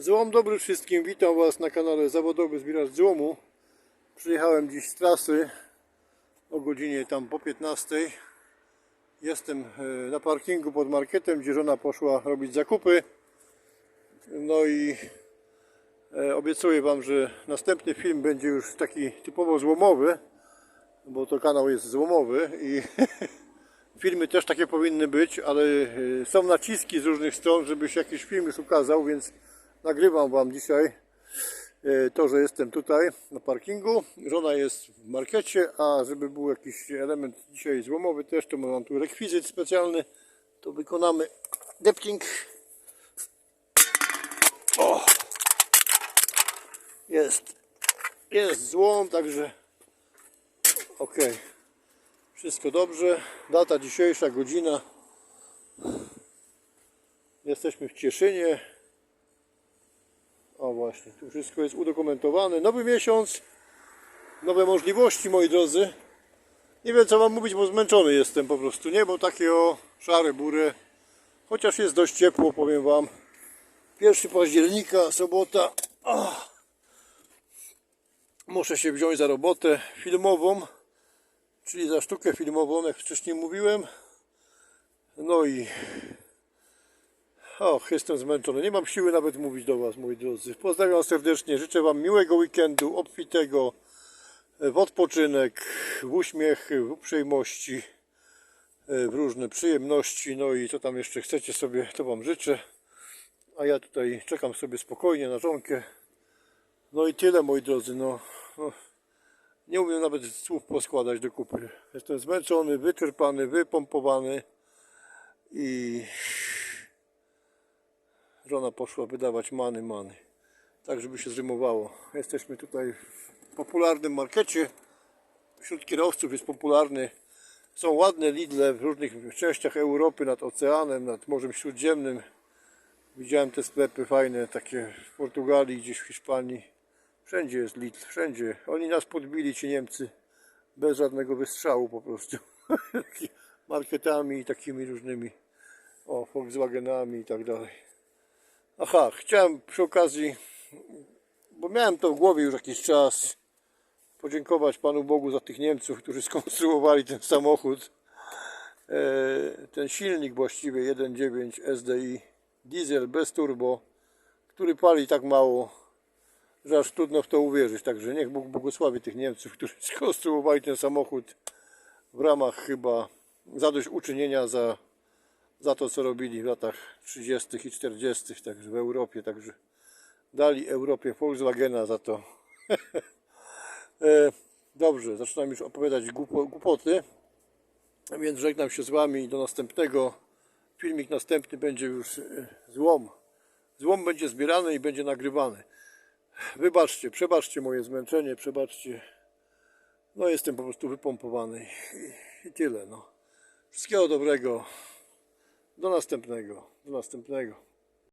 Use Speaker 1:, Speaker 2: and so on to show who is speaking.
Speaker 1: Złom dobry wszystkim, witam Was na kanale Zawodowy Zbieracz Złomu. Przyjechałem dziś z trasy o godzinie tam po 15. Jestem e, na parkingu pod marketem, gdzie żona poszła robić zakupy. No i e, obiecuję Wam, że następny film będzie już taki typowo złomowy, bo to kanał jest złomowy i filmy też takie powinny być, ale e, są naciski z różnych stron, żeby się jakiś film już ukazał, więc nagrywam Wam dzisiaj e, to, że jestem tutaj na parkingu. Żona jest w markecie, a żeby był jakiś element dzisiaj złomowy też, to mam tu rekwizyt specjalny, to wykonamy depking. O! Jest, jest złom, także ok. Wszystko dobrze. Data dzisiejsza, godzina. Jesteśmy w Cieszynie. Właśnie, tu wszystko jest udokumentowane. Nowy miesiąc, nowe możliwości, moi drodzy. Nie wiem co wam mówić, bo zmęczony jestem po prostu. Niebo takie o szare bury. Chociaż jest dość ciepło, powiem wam. 1 października, sobota. Ach. Muszę się wziąć za robotę filmową, czyli za sztukę filmową, jak wcześniej mówiłem. No i Och, jestem zmęczony. Nie mam siły nawet mówić do Was, moi drodzy. Pozdrawiam serdecznie. Życzę Wam miłego weekendu, obfitego, w odpoczynek, w uśmiech, w uprzejmości, w różne przyjemności. No i co tam jeszcze chcecie sobie, to Wam życzę. A ja tutaj czekam sobie spokojnie na żonkę. No i tyle, moi drodzy. No, no, nie umiem nawet słów poskładać do kupy. Jestem zmęczony, wyczerpany, wypompowany i żona poszła wydawać many, many. Tak, żeby się zrymowało. Jesteśmy tutaj w popularnym markecie. Wśród kierowców jest popularny. Są ładne Lidle w różnych częściach Europy, nad oceanem, nad Morzem Śródziemnym. Widziałem te sklepy fajne, takie w Portugalii, gdzieś w Hiszpanii. Wszędzie jest Lidl, wszędzie. Oni nas podbili, ci Niemcy, bez żadnego wystrzału po prostu. Marketami i takimi różnymi, o, Volkswagenami i tak dalej. Aha, chciałem przy okazji, bo miałem to w głowie już jakiś czas, podziękować Panu Bogu za tych Niemców, którzy skonstruowali ten samochód. E, Ten silnik właściwie 1.9 SDI diesel bez turbo, który pali tak mało, że aż trudno w to uwierzyć. Także niech Bóg błogosławi tych Niemców, którzy skonstruowali ten samochód w ramach chyba zadośćuczynienia za za to, co robili w latach 30. i 40. także w Europie, także dali Europie Volkswagena za to. E, Dobrze, zaczynam już opowiadać głupo- głupoty, więc żegnam się z Wami do następnego. Filmik następny będzie już e, złom. Złom będzie zbierany i będzie nagrywany. Wybaczcie, przebaczcie moje zmęczenie, przebaczcie. No jestem po prostu wypompowany i tyle. No. Wszystkiego dobrego. Do następnego. Do następnego.